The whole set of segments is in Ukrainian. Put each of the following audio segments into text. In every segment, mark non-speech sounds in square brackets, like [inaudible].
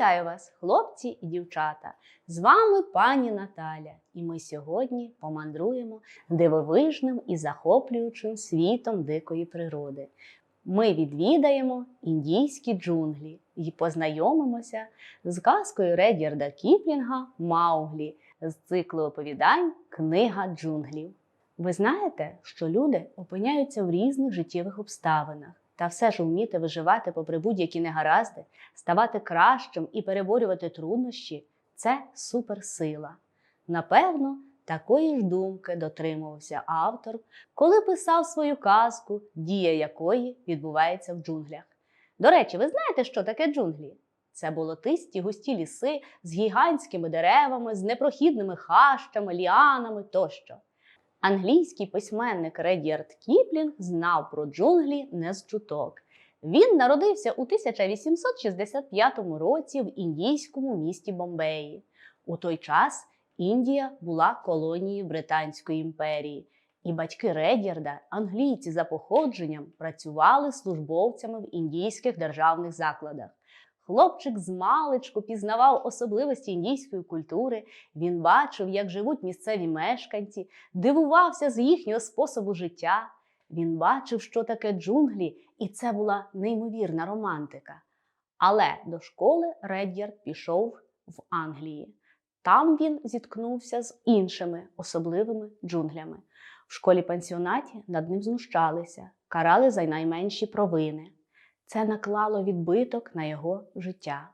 Вітаю вас, хлопці і дівчата! З вами пані Наталя, і ми сьогодні помандруємо дивовижним і захоплюючим світом дикої природи. Ми відвідаємо індійські джунглі і познайомимося з казкою Редярда Кіплінга Мауглі з циклу оповідань Книга джунглів. Ви знаєте, що люди опиняються в різних життєвих обставинах, та все ж вміти виживати попри будь-які негаразди, ставати кращим і переборювати труднощі це суперсила. Напевно, такої ж думки дотримувався автор, коли писав свою казку, дія якої відбувається в джунглях. До речі, ви знаєте, що таке джунглі? Це болотисті густі ліси з гігантськими деревами, з непрохідними хащами, ліанами тощо. Англійський письменник Редіард Кіплінг знав про джунглі не з чуток. Він народився у 1865 році в індійському місті Бомбеї. У той час Індія була колонією Британської імперії, і батьки Редіарда, англійці за походженням, працювали службовцями в індійських державних закладах. Хлопчик з маличку пізнавав особливості індійської культури, він бачив, як живуть місцеві мешканці, дивувався з їхнього способу життя. Він бачив, що таке джунглі, і це була неймовірна романтика. Але до школи Реддярд пішов в Англії. Там він зіткнувся з іншими особливими джунглями. В школі-пансіонаті над ним знущалися, карали за найменші провини. Це наклало відбиток на його життя.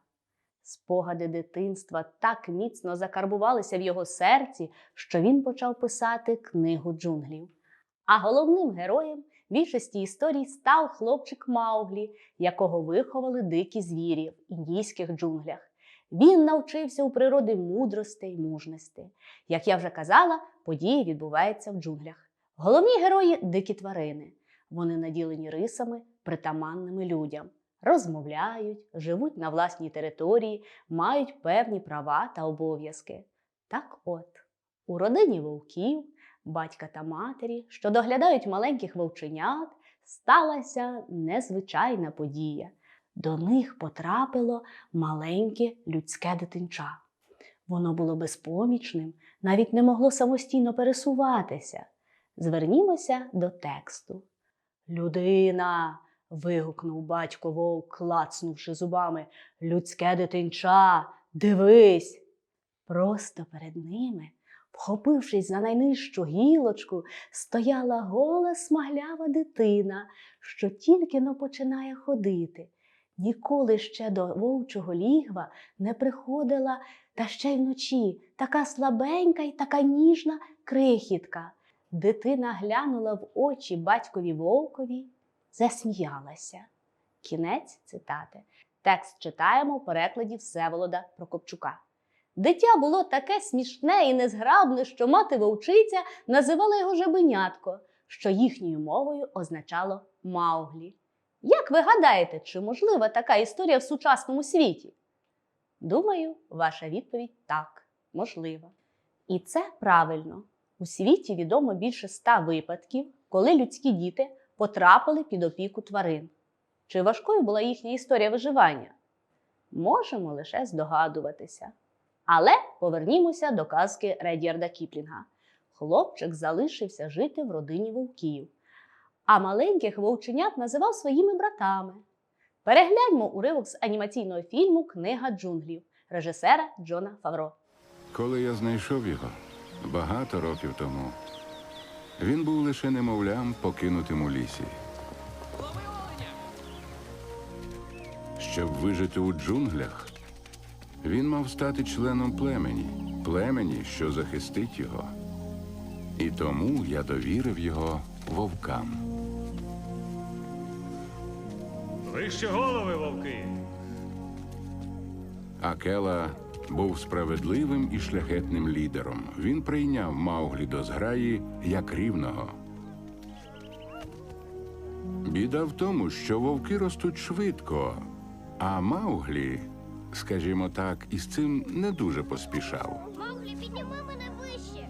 Спогади дитинства так міцно закарбувалися в його серці, що він почав писати книгу джунглів. А головним героєм більшості історій став хлопчик Мауглі, якого виховали дикі звірі в індійських джунглях. Він навчився у природи мудрости й мужності. Як я вже казала, події відбуваються в джунглях. Головні герої дикі тварини. Вони наділені рисами, притаманними людям, розмовляють, живуть на власній території, мають певні права та обов'язки. Так от, у родині вовків, батька та матері, що доглядають маленьких вовченят, сталася незвичайна подія. До них потрапило маленьке людське дитинча. Воно було безпомічним, навіть не могло самостійно пересуватися. Звернімося до тексту. Людина. Вигукнув батько вовк, клацнувши зубами. Людське дитинча, дивись. Просто перед ними, вхопившись за найнижчу гілочку, стояла гола смаглява дитина, що тільки но починає ходити. Ніколи ще до вовчого лігва не приходила та ще й вночі така слабенька й така ніжна крихітка. Дитина глянула в очі батькові вовкові, засміялася. Кінець цитати. Текст читаємо в перекладі Всеволода Прокопчука. Дитя було таке смішне і незграбне, що мати вовчиця називала його жабенятко, що їхньою мовою означало Мауглі. Як ви гадаєте, чи можлива така історія в сучасному світі? Думаю, ваша відповідь так, можлива. І це правильно. У світі відомо більше ста випадків, коли людські діти потрапили під опіку тварин. Чи важкою була їхня історія виживання? Можемо лише здогадуватися. Але повернімося до казки Редіарда Кіплінга. Хлопчик залишився жити в родині вовків, а маленьких вовченят називав своїми братами. Перегляньмо уривок з анімаційного фільму Книга джунглів режисера Джона Фавро. Коли я знайшов його багато років тому, він був лише немовлям, покинутим у лісі. Щоб вижити у джунглях, він мав стати членом племені, племені, що захистить його. І тому я довірив його вовкам. Вище голови, вовки! Акела був справедливим і шляхетним лідером. Він прийняв Мауглі до зграї як рівного. Біда в тому, що вовки ростуть швидко, а Мауглі, скажімо так, із цим не дуже поспішав. Мауглі, підніми мене вище.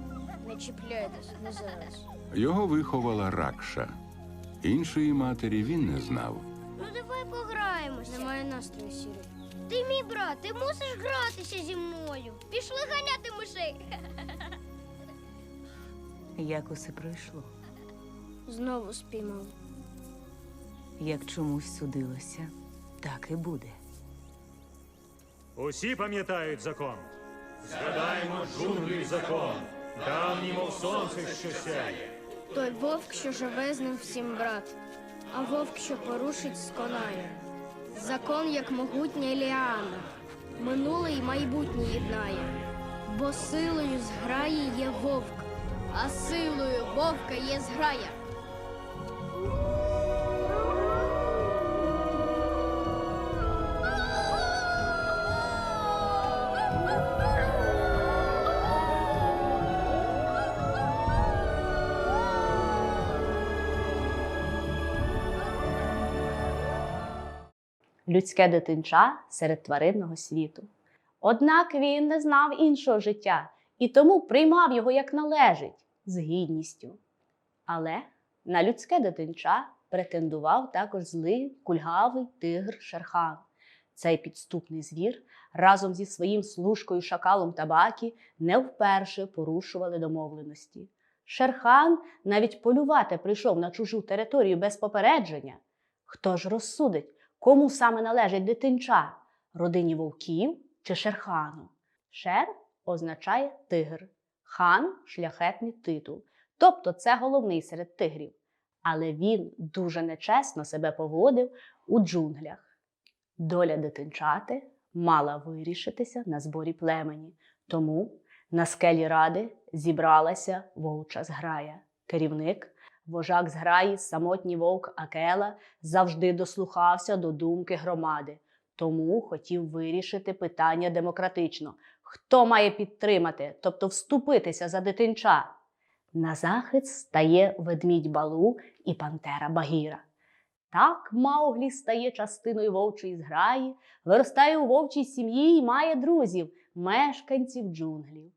Не чіпляйтесь, не зараз. Його виховала Ракша. Іншої матері він не знав. Ну давай пограємося. Немає настрою, Сірі. Ти мій брат, ти мусиш гратися зі мною. Пішли ганяти мишей. Як усе пройшло, Знову спіймав. як чомусь судилося, так і буде. Усі пам'ятають закон. Згадаємо джунглі закон. Давній, мов сонце, що сяє. Той вовк, що живе з ним всім брат, а вовк, що порушить, сконає. Закон, як могутня ліана, минуле й майбутнє єднає. Бо силою зграї є вовк, а силою вовка є зграя. Людське дитинча серед тваринного світу. Однак він не знав іншого життя і тому приймав його як належить з гідністю. Але на людське дитинча претендував також злий кульгавий тигр Шерхан. Цей підступний звір разом зі своїм служкою шакалом табакі не вперше порушували домовленості. Шерхан навіть полювати прийшов на чужу територію без попередження. Хто ж розсудить, кому саме належить дитинча родині вовків чи шерхану? Шер означає тигр, хан шляхетний титул, тобто це головний серед тигрів. Але він дуже нечесно себе поводив у джунглях. Доля дитинчати мала вирішитися на зборі племені, тому на скелі ради зібралася вовча зграя. Керівник, вожак зграї, самотній вовк Акела завжди дослухався до думки громади, тому хотів вирішити питання демократично. Хто має підтримати, тобто вступитися за дитинча? На захист стає ведмідь Балу і пантера Багіра. Так Мауглі стає частиною вовчої зграї, виростає у вовчій сім'ї і має друзів, мешканців джунглів.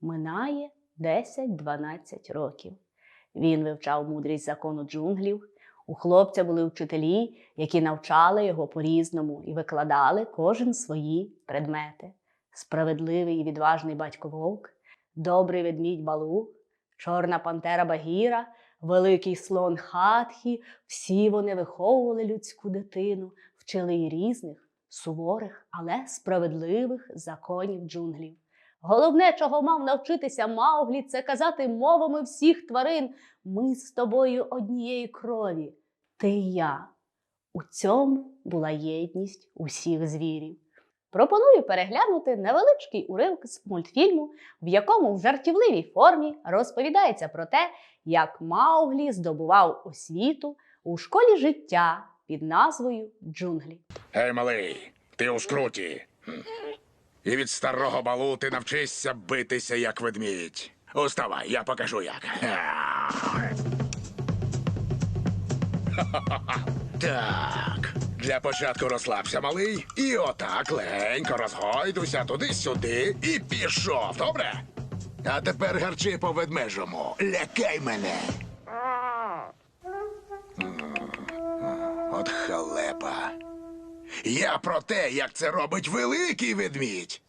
Минає 10-12 років. Він вивчав мудрість закону джунглів. У хлопця були вчителі, які навчали його по-різному і викладали кожен свої предмети. Справедливий і відважний батько вовк, добрий ведмідь Балу, чорна пантера Багіра, великий слон Хатхі, всі вони виховували людську дитину, вчили її різних, суворих, але справедливих законів джунглів. Головне, чого мав навчитися Мауглі, це казати мовами всіх тварин. Ми з тобою однієї крові, ти і я. У цьому була єдність усіх звірів. Пропоную переглянути невеличкий уривок з мультфільму, в якому в жартівливій формі розповідається про те, як Мауглі здобував освіту у школі життя під назвою Джунглі. Ей, малий, ти у скруті. І від старого балу ти навчишся битися як ведмідь. Уставай, я покажу як. [laughs] Так. Для початку розслабся, малий. І отак легенько розгойдуйся туди-сюди і пішов, добре? А тепер гарчи по ведмежому. Лякай мене. От халепа. Я про те, як це робить великий ведмідь.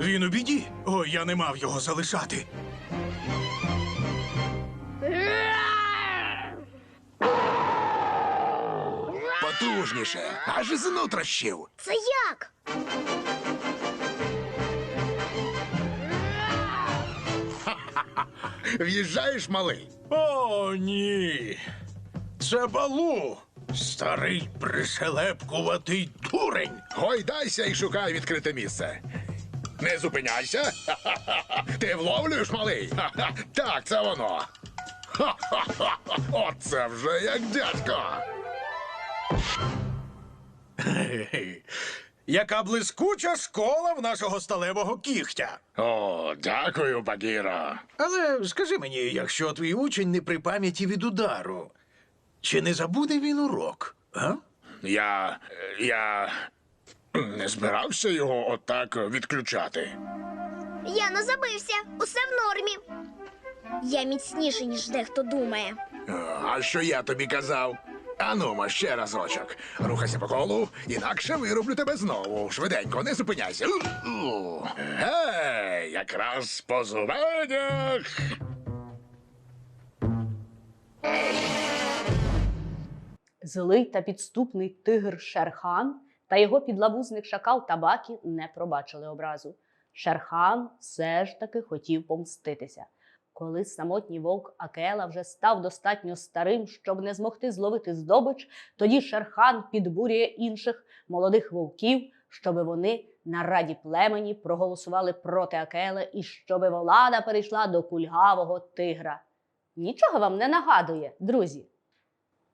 Він у біді? Ой, я не мав його залишати. Потужніше, аж з нутрощів. Це як? В'їжджаєш, малий? О, ні. Це балу. Старий приселепкуватий дурень. Гойдайся і шукай відкрите місце. Не зупиняйся. [laughs] Ти вловлюєш, малий? [laughs] Так, це воно. [laughs] Оце вже як дядько. Яка блискуча школа в нашого сталевого кігтя. О, дякую, Багіро. Але скажи мені, якщо твій учень не при пам'яті від удару, чи не забуде він урок? А? Я. я. не збирався його отак відключати. Я не забився. Усе в нормі. Я міцніше, ніж дехто думає. А що я тобі казав? Анума, ще разочок. Рухайся по колу, інакше вироблю тебе знову. Швиденько, не зупиняйся. Гей, якраз по зубанях. Злий та підступний тигр Шерхан та його підлабузник шакал Табакі не пробачили образу. Шерхан все ж таки хотів помститися. Коли самотній вовк Акела вже став достатньо старим, щоб не змогти зловити здобич, тоді Шерхан підбурює інших молодих вовків, щоби вони на раді племені проголосували проти Акели і щоби влада перейшла до кульгавого тигра. Нічого вам не нагадує, друзі.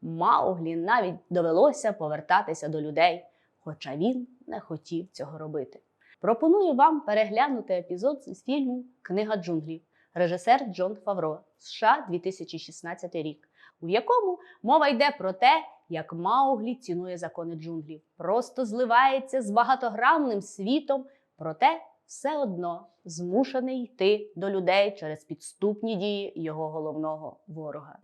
Мауглі навіть довелося повертатися до людей, хоча він не хотів цього робити. Пропоную вам переглянути епізод з фільму Книга джунглів, режисер Джон Фавро, США 2016 рік, у якому мова йде про те, як Мауглі цінує закони джунглів, просто зливається з багатогранним світом, проте все одно змушений йти до людей через підступні дії його головного ворога.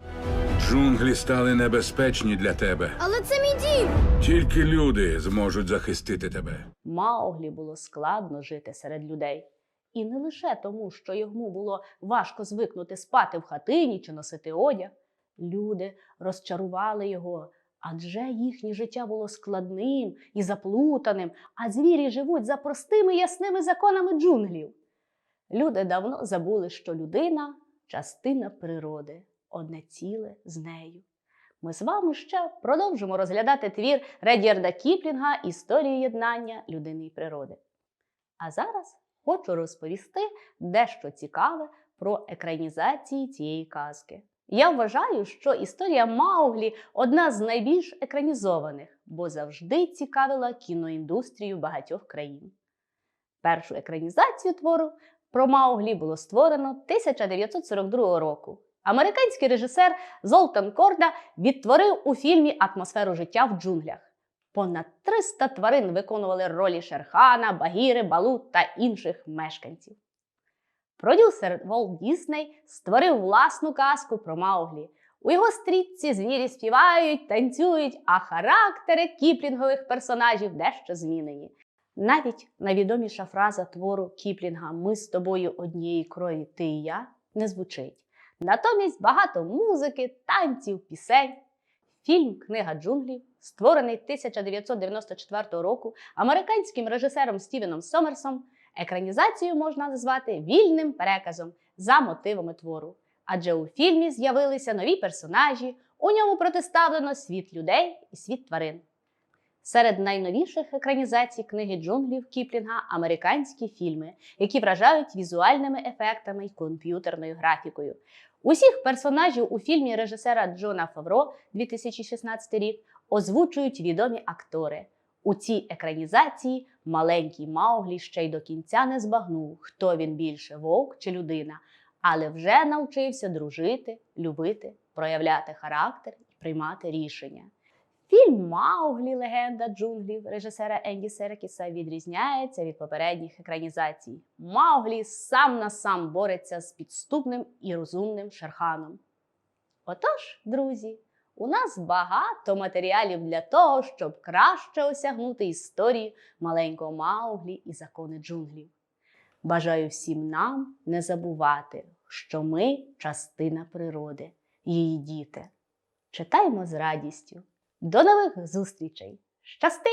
Джунглі стали небезпечні для тебе. Але це мій дім! Тільки люди зможуть захистити тебе. Мауглі було складно жити серед людей. І не лише тому, що йому було важко звикнути спати в хатині чи носити одяг. Люди розчарували його, адже їхнє життя було складним і заплутаним, а звірі живуть за простими ясними законами джунглів. Люди давно забули, що людина частина природи, одне ціле з нею. Ми з вами ще продовжимо розглядати твір Редіарда Кіплінга Історію єднання людини і природи. А зараз хочу розповісти дещо цікаве про екранізації цієї казки. Я вважаю, що історія Мауглі одна з найбільш екранізованих, бо завжди цікавила кіноіндустрію багатьох країн. Першу екранізацію твору про Мауглі було створено 1942 року. Американський режисер Золтан Корда відтворив у фільмі атмосферу життя в джунглях. Понад 300 тварин виконували ролі Шерхана, Багіри, Балу та інших мешканців. Продюсер Волт Дісней створив власну казку про Мауглі. У його стрітці звірі співають, танцюють, а характери кіплінгових персонажів дещо змінені. Навіть найвідоміша фраза твору Кіплінга Ми з тобою однієї крові, ти і я не звучить. Натомість багато музики, танців, пісень. Фільм Книга джунглів, створений 1994 року американським режисером Стівеном Сомерсом, екранізацію можна назвати вільним переказом за мотивами твору. Адже у фільмі з'явилися нові персонажі, у ньому протиставлено світ людей і світ тварин. Серед найновіших екранізацій книги джунглів Кіплінга американські фільми, які вражають візуальними ефектами й комп'ютерною графікою. Усіх персонажів у фільмі режисера Джона Фавро 2016 рік озвучують відомі актори. У цій екранізації маленький Мауглі ще й до кінця не збагнув, хто він більше вовк чи людина, але вже навчився дружити, любити, проявляти характер і приймати рішення. Фільм Мауглі Легенда джунглів режисера Енді Серкіса відрізняється від попередніх екранізацій. Мауглі сам на сам бореться з підступним і розумним Шерханом. Отож, друзі, у нас багато матеріалів для того, щоб краще осягнути історію маленького Мауглі і закони джунглів. Бажаю всім нам не забувати, що ми частина природи, її діти. Читаймо з радістю. До нових зустрічей! Щасти!